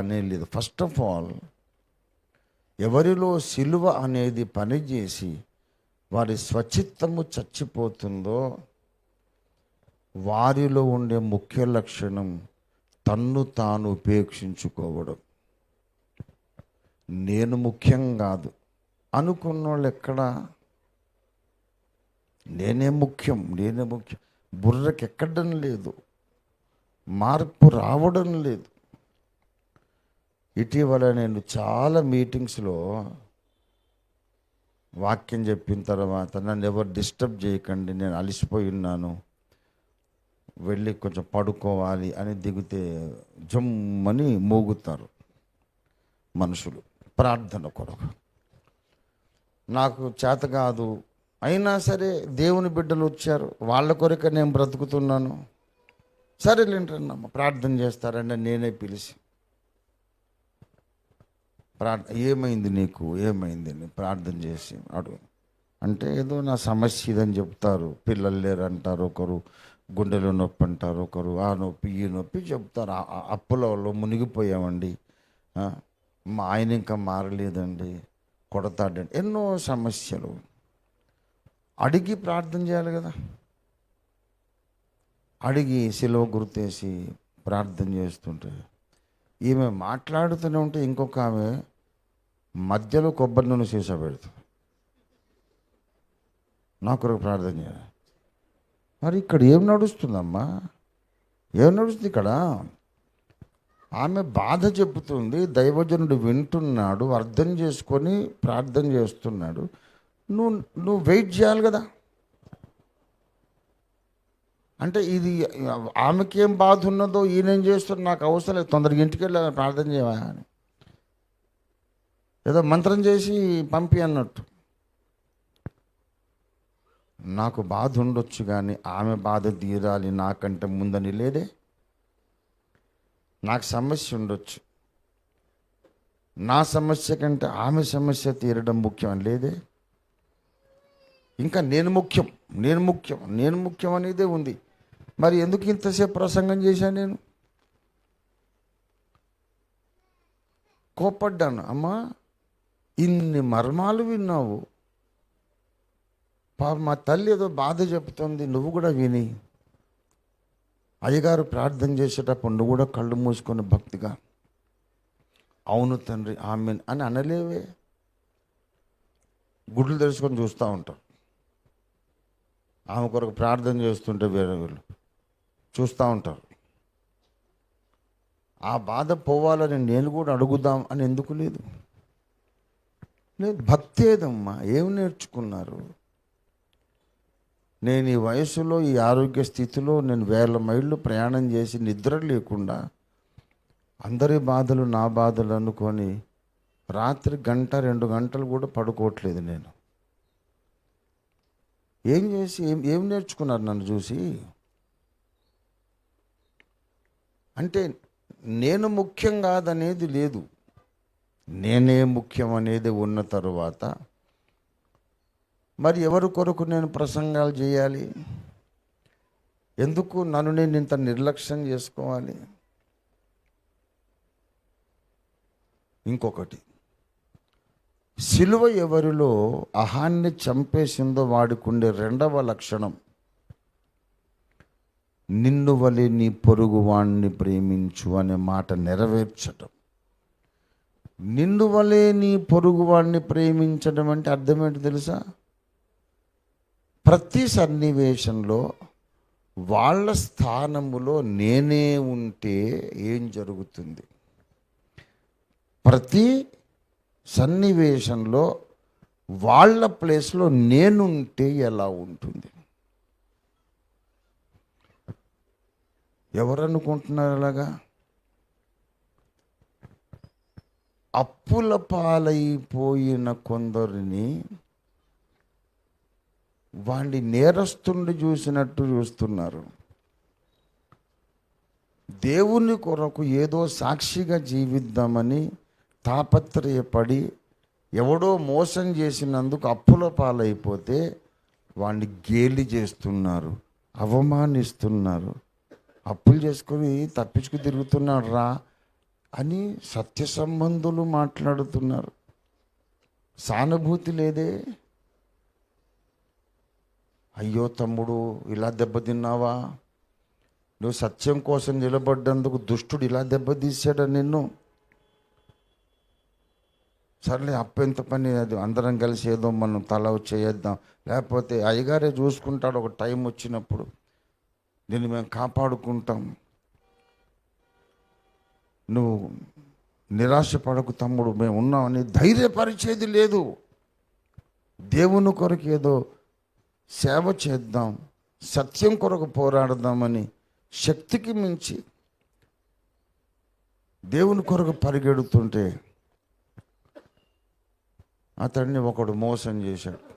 అనే లేదు. First of all ఎవరిలో సిలువ అనేది పనిచేసి వారి స్వచిత్తము చచ్చిపోతుందో వారిలో ఉండే ముఖ్య లక్షణం తన్ను తాను ఉపేక్షించుకోవడం. నేను ముఖ్యం కాదు. అనుకున్న వాళ్ళు ఎక్కడ? నేనే ముఖ్యం నేనే ముఖ్యం. బుర్రకెక్కడం లేదు. మార్పు రావడం లేదు. ఇటీవల నేను చాలా మీటింగ్స్లో వాక్యం చెప్పిన తర్వాత నన్ను ఎవరు డిస్టర్బ్ చేయకండి నేను అలసిపోయి ఉన్నాను వెళ్ళి కొంచెం పడుకోవాలి అని దిగితే జమ్మని మోగుతారు మనుషులు. ప్రార్థన కొరకు. నాకు చేత కాదు. అయినా సరే దేవుని బిడ్డలు వచ్చారు. వాళ్ళ కొరకే నేను బ్రతుకుతున్నాను. సరేలేంటన్నమ్మ ప్రార్థన చేస్తారని నేనే పిలిచి ప్రార్థ ఏమైంది నీకు? ఏమైంది? అని ప్రార్థన చేసి అడుగు. అంటే ఏదో నా సమస్య ఇదని చెప్తారు. పిల్లలు లేరు అంటారు ఒకరు. గుండెలో నొప్పి అంటారు ఒకరు. ఆ నొప్పి ఈ నొప్పి చెప్తారు. ఆ- అప్పులలో మునిగిపోయామండి. మా ఆయన ఇంకా మారలేదండి. కొడతాడండి ఎన్నో సమస్యలు. అడిగి ప్రార్థన చేయాలి కదా. అడిగి సిలువ గుర్తేసి ప్రార్థన చేస్తుంటే ఈమె మాట్లాడుతూనే ఉంటే ఇంకొక ఆమె మధ్యలో కొబ్బరి నూనె సీసా పెడుతుంది నా కొరకు ప్రార్థన చేయాలి. మరి ఇక్కడ ఏం నడుస్తుందమ్మా? ఏం నడుస్తుంది ఇక్కడ? ఆమె బాధ చెబుతుంది దైవజనుడు వింటున్నాడు అర్థం చేసుకొని ప్రార్థన చేస్తున్నాడు. నువ్వు నువ్వు వెయిట్ చేయాలి కదా. అంటే ఇది ఆమెకేం బాధ ఉన్నదో ఈయనేం చేస్తున్నా నాకు అవసరం లేదు తొందరగా ఇంటికి వెళ్ళి ప్రార్థన చేయవా అని. ఏదో మంత్రం చేసి పంపి అన్నట్టు. నాకు బాధ ఉండొచ్చు కానీ ఆమె బాధ తీరాలి నాకంటే ముందని లేదే. నాకు సమస్య ఉండొచ్చు. నా సమస్య కంటే ఆమె సమస్య తీరడం ముఖ్యం అని లేదే. ఇంకా నేను ముఖ్యం నేను ముఖ్యం నేను ముఖ్యం అనేదే ఉంది. మరి ఎందుకు ఇంతసేపు ప్రసంగం చేశాను నేను? కోపడ్డాను అమ్మా ఇన్ని మర్మాలు విన్నావు. పాప మా తల్లి ఏదో బాధ చెప్తుంది నువ్వు కూడా విని. అయ్యగారు ప్రార్థన చేసేటప్పుడు నువ్వు కూడా కళ్ళు మూసుకొని భక్తిగా అవును తండ్రి ఆమె అని అనలేవే. గుడ్లు తెరుచుకొని చూస్తూ ఉంటాం. ఆమె కొరకు ప్రార్థన చేస్తుంటే వేరే వీళ్ళు చూస్తూ ఉంటారు. ఆ బాధ పోవాలని నేను కూడా అడుగుదాం అని ఎందుకు లేదు? లేదు భక్తి ఏదమ్మా ఏం నేర్చుకున్నారు? నేను ఈ వయసులో ఈ ఆరోగ్య స్థితిలో నేను వేల మైళ్ళు ప్రయాణం చేసి నిద్ర లేకుండా అందరి బాధలు నా బాధలు అనుకొని రాత్రి గంట రెండు గంటలు కూడా పడుకోవట్లేదు నేను. ఏం చేసి ఏం ఏం నేర్చుకున్నారు నన్ను చూసి? అంటే నేను ముఖ్యం కాదనేది లేదు. నేనే ముఖ్యం అనేది ఉన్న తరువాత మరి ఎవరి కొరకు నేను ప్రసంగాలు చేయాలి? ఎందుకు నన్ను నేను ఇంత నిర్లక్ష్యం చేసుకోవాలి? ఇంకొకటి సిలువ ఎవరిలో అహాన్ని చంపేసిందో వాడుకుండే రెండవ లక్షణం నిన్ను వలె నీ పొరుగు వాణ్ణి ప్రేమించు అనే మాట నెరవేర్చటం. నిన్ను వలే నీ పొరుగు ప్రేమించడం అంటే అర్థం ఏంటి తెలుసా? ప్రతి సన్నివేశంలో వాళ్ళ స్థానములో నేనే ఉంటే ఏం జరుగుతుంది? ప్రతి సన్నివేశంలో వాళ్ళ ప్లేస్లో నేనుంటే ఎలా ఉంటుంది? ఎవరు అనుకుంటున్నారు అలాగా? అప్పుల పాలైపోయిన కొందరిని వాణ్ణి నేరస్తుండి చూసినట్టు చూస్తున్నారు. దేవుని కొరకు ఏదో సాక్షిగా జీవిద్దామని తాపత్రయపడి ఎవడో మోసం చేసినందుకు అప్పుల పాలైపోతే వాడిని గేలి చేస్తున్నారు అవమానిస్తున్నారు. అప్పులు చేసుకొని తప్పించుకు తిరుగుతున్నాడు రా అని సత్య సంబంధులు మాట్లాడుతున్నారు. సానుభూతి లేదే. అయ్యో తమ్ముడు ఇలా దెబ్బతిన్నావా? నువ్వు సత్యం కోసం నిలబడ్డందుకు దుష్టుడు ఇలా దెబ్బతీశాడా నిన్ను? సర్లే అప్పెంత పని? అది అందరం కలిసి ఏదో మనం తల చేద్దాం. లేకపోతే అయ్యగారే చూసుకుంటాడు ఒక టైం వచ్చినప్పుడు. దీన్ని మేము కాపాడుకుంటాం. నువ్వు నిరాశపడకు తమ్ముడు మేము ఉన్నామని ధైర్యపరిచేది లేదు. దేవుని కొరకు ఏదో సేవ చేద్దాం సత్యం కొరకు పోరాడదామని శక్తికి మించి దేవుని కొరకు పరిగెడుతుంటే అతన్ని ఒకడు మోసం చేశాడు.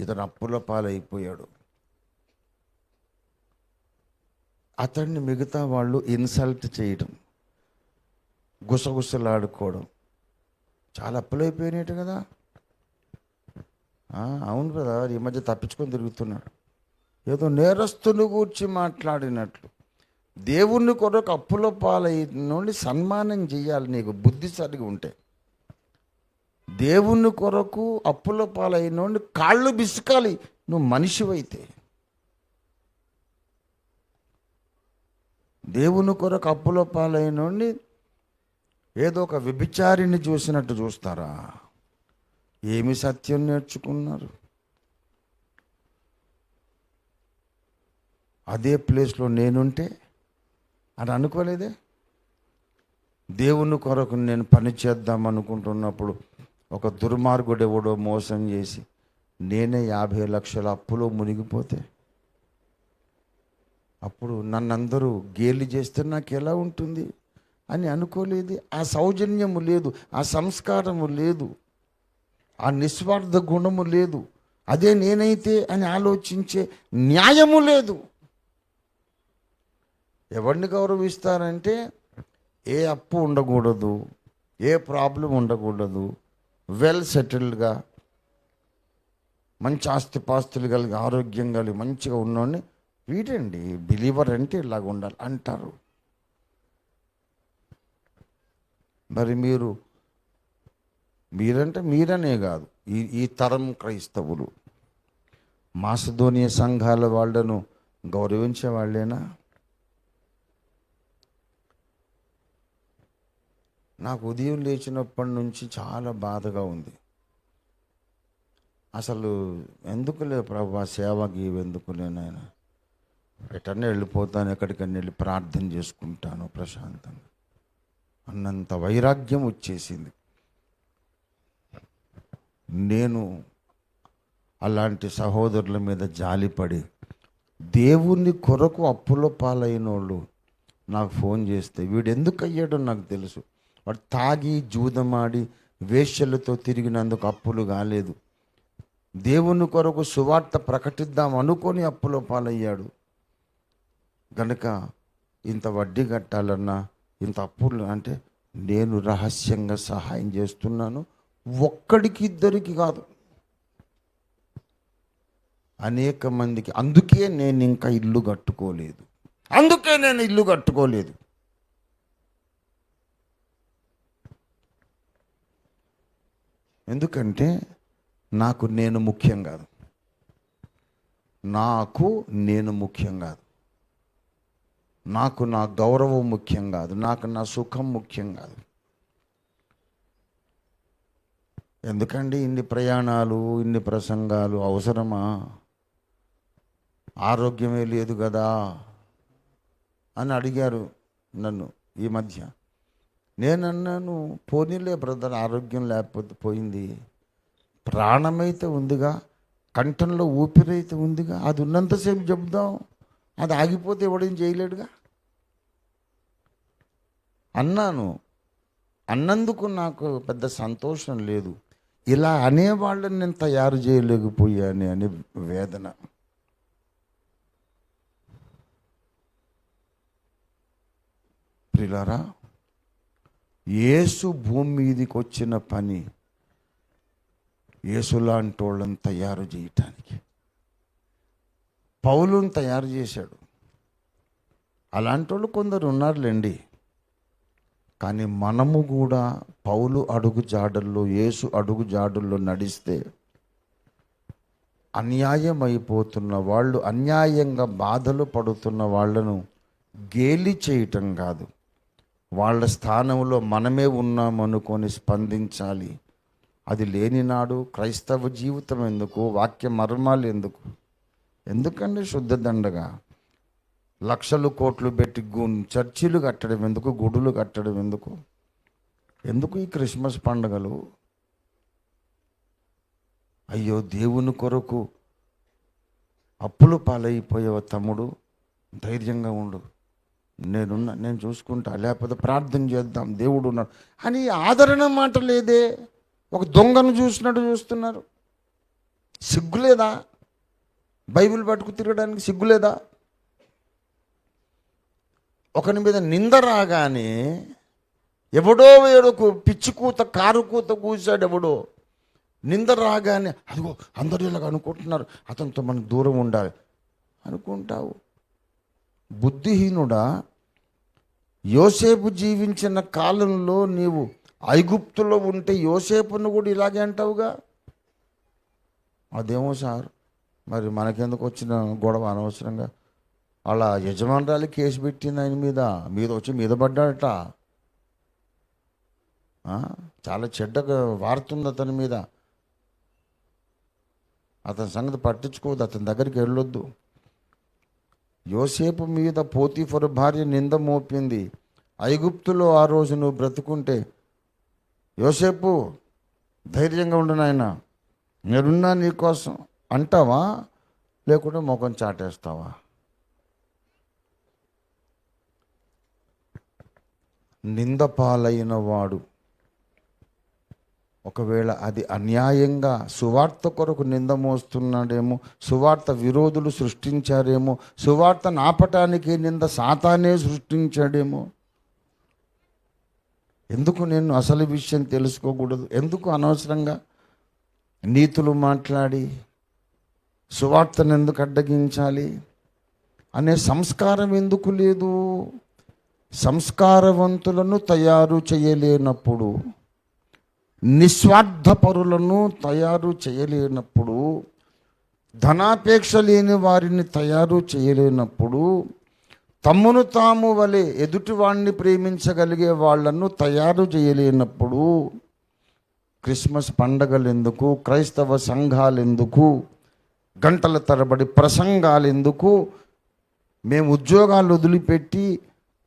ఇతను అప్పుల పాలైపోయాడు. అతన్ని మిగతా వాళ్ళు ఇన్సల్ట్ చేయడం గుసగుసలాడుకోవడం. చాలా అప్పులైపోయినట్టు కదా. అవును కదా ఈ మధ్య తప్పించుకొని తిరుగుతున్నాడు. ఏదో నేరస్తుని గూర్చి మాట్లాడినట్లు. దేవుని కొరకు అప్పుల పాలై నుండి సన్మానం చేయాలి నీకు బుద్ధి సరిగా ఉంటే. దేవుని కొరకు అప్పుల పాలైన నుండి కాళ్ళు బిసుకాలి నువ్వు మనిషివైతే. దేవుని కొరకు అప్పుల పాలైన నుండి ఏదో ఒక వ్యభిచారిని చూసినట్టు చూస్తారా? ఏమి సత్యం నేర్చుకున్నారు? అదే ప్లేస్లో నేనుంటే అని అనుకోలేదే? దేవుని కొరకు నేను పని చేద్దాం అనుకుంటున్నప్పుడు ఒక దుర్మార్గుడు ఎవడో మోసం చేసి నేనే యాభై లక్షల అప్పులో మునిగిపోతే? అప్పుడు నన్నందరూ గేలి చేస్తే నాకు ఎలా ఉంటుంది? అని అనుకోలేదు. ఆ సౌజన్యము లేదు. ఆ సంస్కారము లేదు. ఆ నిస్వార్థ గుణము లేదు. అదే నేనైతే అని ఆలోచించే న్యాయము లేదు. ఎవరిని గౌరవిస్తారంటే ఏ అప్పు ఉండకూడదు ఏ ప్రాబ్లం ఉండకూడదు వెల్ సెటిల్డ్గా మంచి ఆస్తిపాస్తులు కలిగి ఆరోగ్యం కలిగి మంచిగా ఉన్నోడిని వీడండి. బిలీవర్ అంటే ఇలాగ ఉండాలి అంటారు. మరి మీరు మీరంటే మీరనే కాదు. ఈ ఈ తరం క్రైస్తవులు. మాసధోనియ సంఘాల వాళ్ళను గౌరవించే వాళ్ళేనా? నాకు ఉదయం లేచినప్పటి నుంచి చాలా బాధగా ఉంది. అసలు ఎందుకులే ప్రభా సేవకి ఎందుకు లేనైనా ఎటన్నా వెళ్ళిపోతాను ఎక్కడికన్నా వెళ్ళి ప్రార్థన చేసుకుంటాను ప్రశాంతంగా. అన్నంత వైరాగ్యం వచ్చేసింది. నేను అలాంటి సహోదరుల మీద జాలిపడి దేవుని కొరకు అప్పుల పాలైన వాళ్ళు నాకు ఫోన్ చేస్తే వీడు ఎందుకు అయ్యాడో నాకు తెలుసు. వాడు తాగి జూదమాడి వేష్యలతో తిరిగినందుకు అప్పులు కాలేదు. దేవుని కొరకు సువార్త ప్రకటిద్దాం అనుకొని అప్పులో పాలయ్యాడు. గనుక ఇంత వడ్డీ కట్టాలన్నా ఇంత అప్పులు అంటే నేను రహస్యంగా సహాయం చేస్తున్నాను. ఒక్కడికి ఇద్దరికి కాదు. అనేక మందికి. అందుకే నేను ఇంకా ఇల్లు కట్టుకోలేదు. అందుకే నేను ఇల్లు కట్టుకోలేదు. ఎందుకంటే నాకు నేను ముఖ్యం కాదు. నాకు నేను ముఖ్యం కాదు. నాకు నా గౌరవం ముఖ్యం కాదు నాకు నా సుఖం ముఖ్యం కాదు. ఎందుకండి ఇన్ని ప్రయాణాలు ఇన్ని ప్రసంగాలు? అవసరమా? ఆరోగ్యమే లేదు కదా? అని అడిగారు నన్ను ఈ మధ్య. నేనన్నాను పోనీలే బ్రదర్ ఆరోగ్యం లేకపోతే పోయింది. ప్రాణమైతే ఉందిగా కంఠంలో ఊపిరైతే ఉందిగా అది ఉన్నంతసేపు చెబుదాం. అది ఆగిపోతే ఎవడేం చేయలేడుగా? అన్నాను. అన్నందుకు నాకు పెద్ద సంతోషం లేదు. ఇలా అనేవాళ్ళని నేను తయారు చేయలేకపోయాను అని వేదన. ప్రిలారా యేసు భూమి మీదకి వచ్చిన పని యేసులాంటి వాళ్ళని తయారు చేయటానికి. పౌలుని తయారు చేశాడు. అలాంటి వాళ్ళు కొందరు ఉన్నారులేండి. కానీ మనము కూడా పౌలు అడుగు జాడల్లో యేసు అడుగు జాడల్లో నడిస్తే అన్యాయం అయిపోతున్న వాళ్ళు అన్యాయంగా బాధలు పడుతున్న వాళ్ళను గేలి చేయటం కాదు. వాళ్ళ స్థానంలో మనమే ఉన్నామనుకొని స్పందించాలి. అది లేని నాడు క్రైస్తవ జీవితం ఎందుకు? వాక్య మర్మాలు ఎందుకు? ఎందుకండి శుద్ధ దండగా? లక్షలు కోట్లు పెట్టి చర్చిలు కట్టడం ఎందుకు గుడులు కట్టడం ఎందుకు? ఎందుకు ఈ క్రిస్మస్ పండుగలు? అయ్యో దేవుని కొరకు అప్పులు పాలైపోయావు తమ్ముడు ధైర్యంగా ఉండు. నేనున్నా నేను చూసుకుంటా లేకపోతే ప్రార్థన చేద్దాం దేవుడు ఉన్నాడు అని ఆదరణ మాట లేదే. ఒక దొంగను చూసినట్టు చూస్తున్నారు. సిగ్గులేదా? బైబిల్ పట్టుకు తిరగడానికి సిగ్గులేదా? ఒకరి మీద నింద రాగానే ఎవడో వేడొక పిచ్చి కూత కారు కూత కూసాడు ఎవడో. నింద రాగానే అదిగో అందరూ ఇలాగ అనుకుంటున్నారు అతనితో మనం దూరం ఉండాలి. అనుకుంటావు. బుద్ధిహీనుడా యోసేపు జీవించిన కాలంలో నీవు ఐగుప్తులో ఉంటే యోసేపును కూడా ఇలాగే అంటావుగా? అదేమో సార్ మరి మనకెందుకు వచ్చిన గొడవ అనవసరంగా? అలా యజమానురాలి కేసు పెట్టింది ఆయన మీద మీద వచ్చి మీద పడ్డాడట. చాలా చెడ్డగా వారుతుంది అతని మీద. అతని సంగతి పట్టించుకోవద్దు అతని దగ్గరికి వెళ్ళొద్దు. యోసేపు మీద పోతీఫర్ భార్య నింద మోపింది. ఐగుప్తులో ఆ రోజు నువ్వు బ్రతుకుంటే యోసేపు ధైర్యంగా ఉండు నాయన. నేనున్నా నీకోసం అంటావా? లేకుంటే ముఖం చాటేస్తావా? నిందపాలైన వాడు ఒకవేళ అది అన్యాయంగా సువార్త కొరకు నింద మోస్తున్నాడేమో సువార్త విరోధులు సృష్టించారేమో సువార్త నాపటానికి నింద సాతానే సృష్టించాడేమో. ఎందుకు నేను అసలు విషయం తెలుసుకోకూడదు? ఎందుకు అనవసరంగా నీతులు మాట్లాడి సువార్తను ఎందుకు అడ్డగించాలి? అనే సంస్కారం ఎందుకు లేదు? సంస్కారవంతులను తయారు చేయలేనప్పుడు నిస్వార్థపరులను తయారు చేయలేనప్పుడు ధనాపేక్ష లేని వారిని తయారు చేయలేనప్పుడు తమ్మును తాము వలె ఎదుటివాణ్ణి ప్రేమించగలిగే వాళ్ళను తయారు చేయలేనప్పుడు క్రిస్మస్ పండగలు ఎందుకు క్రైస్తవ సంఘాలు ఎందుకు గంటల తరబడి ప్రసంగాలు ఎందుకు మేము ఉద్యోగాలు వదిలిపెట్టి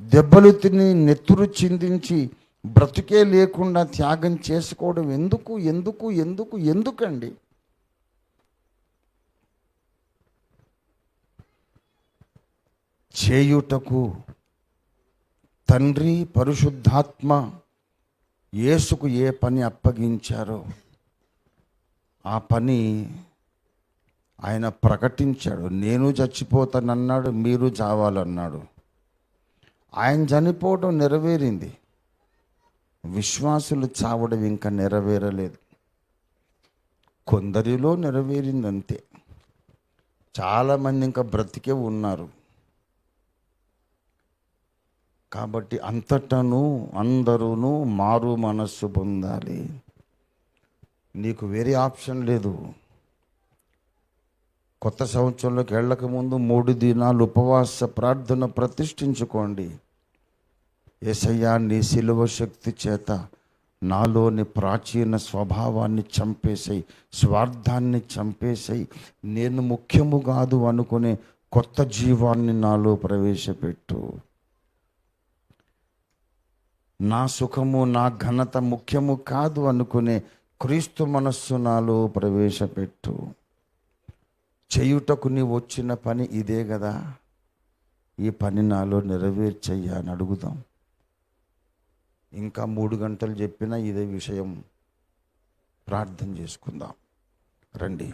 దెబ్బలు తిని నెత్తురు చిందించి బ్రతుకే లేకుండా త్యాగం చేసుకోవడం ఎందుకు ఎందుకు ఎందుకు ఎందుకండి? చేయుటకు తండ్రి పరిశుద్ధాత్మ యేసుకు ఏ పని అప్పగించారో ఆ పని ఆయన ప్రకటించాడు. నేను చచ్చిపోతానన్నాడు మీరు చావాలన్నాడు. ఆయన చనిపోవడం నెరవేరింది. విశ్వాసులు చావడం ఇంకా నెరవేరలేదు. కొందరిలో నెరవేరింది అంతే చాలామంది ఇంకా బ్రతికే ఉన్నారు. కాబట్టి అంతటను అందరూను మారు మనస్సు పొందాలి. నీకు వేరే ఆప్షన్ లేదు. కొత్త సంవత్సరంలోకి వెళ్ళక ముందు మూడు దినాలు ఉపవాస ప్రార్థన ప్రతిష్ఠించుకోండి. ఏసయ్యా నీ శిలువ శక్తి చేత నాలోని ప్రాచీన స్వభావాన్ని చంపేసాయి స్వార్థాన్ని చంపేసాయి. నేను ముఖ్యము కాదు అనుకునే కొత్త జీవాన్ని నాలో ప్రవేశపెట్టు. నా సుఖము నా ఘనత ముఖ్యము కాదు అనుకునే క్రీస్తు మనస్సు నాలో ప్రవేశపెట్టు. చేయుటకు నీవు వచ్చిన పని ఇదే కదా ఈ పని నాలో నెరవేర్చయ్యా అని అడుగుదాం. ఇంకా మూడు గంటలు చెప్పినా ఇదే విషయం ప్రార్థన చేసుకుందాం. రండి.